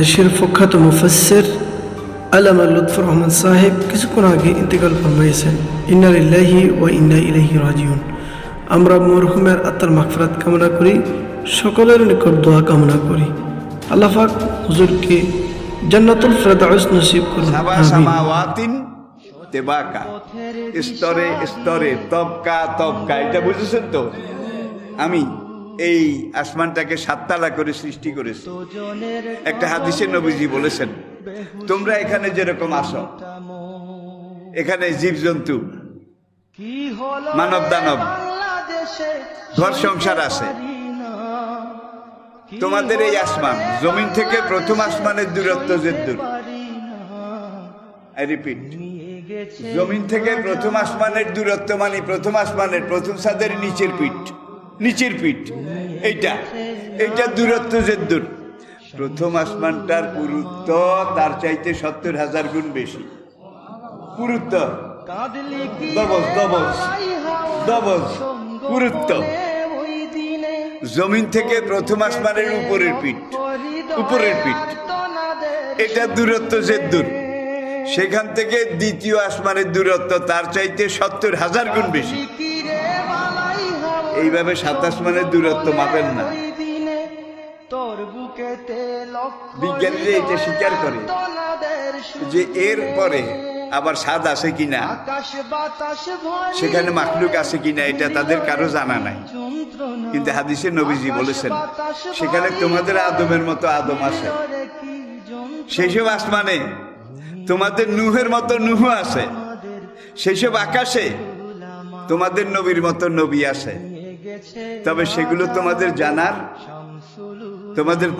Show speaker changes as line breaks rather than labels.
দেশের প্রখ্যাত মুফাসসির আলামা লুৎফর রহমান সাহেব কিছুক্ষণ আগে ইন্তেকাল ফরমাইয়েছেন ইন্নালিল্লাহি ওয়া ইন্না ইলাইহি রাজিউন। আমরা মরহুমের আত্মার মাগফিরাত কামনা করি সকলের নিকট দোয়া কামনা করি। আল্লাহ পাক হুজুরকে জান্নাতুল ফেরদাউস নসিব করুন
সামাওয়াতিন তেবাকা। স্তরে স্তরে তবকা তবকা এটা বুঝেছেন তো? আমি। এই আসমানটাকে সাততালা করে সৃষ্টি করেছে। একটা হাদিসে নবীজি বলেছেন, তোমরা এখানে যেরকম আসো, এখানে জীবজন্তু মানব দানব ঘর সংসার আছে। তোমাদের এই আসমান, জমিন থেকে প্রথম আসমানের দূরত্ব যে দূর আই রিপিট, জমিন থেকে প্রথম আসমানের দূরত্ব মানে প্রথম আসমানের প্রথম সাদের নিচের পিঠ। নিচের পিঠ। এইটা। এইটা দূরত্ব যে দূর। প্রথম আসমানটার পুরুত্ব তার চাইতে সত্তর হাজার গুণ বেশি। পুরুত্ব। দবস দবস দবস পুরুত্ব। জমিন থেকে প্রথম আসমানের উপরের পিঠ। উপরের পিঠ। এটা দূরত্ব যে দূর। সেখান থেকে দ্বিতীয় আসমানের দূরত্ব তার চাইতে সত্তর হাজার গুণ বেশি। এইভাবে সাতাশ আসমানের দূরত্ব মাপেন না। বিজ্ঞানীরা এটা স্বীকার করে যে এর পরে আবার স্বাদ আছে কিনা, সেখানে মাখলুক আছে কিনা, এটা তাদের কারও জানা নাই। কিন্তু হাদিসে নবীজি বলেছেন, সেখানে তোমাদের আদমের মতো আদম আছে। সেসব আসমানে তোমাদের নুহের মতো নুহ আছে। সেসব আকাশে তোমাদের নবীর মতো নবী আছে। তবে সেগুলো তোমাদের জানার তোমাদের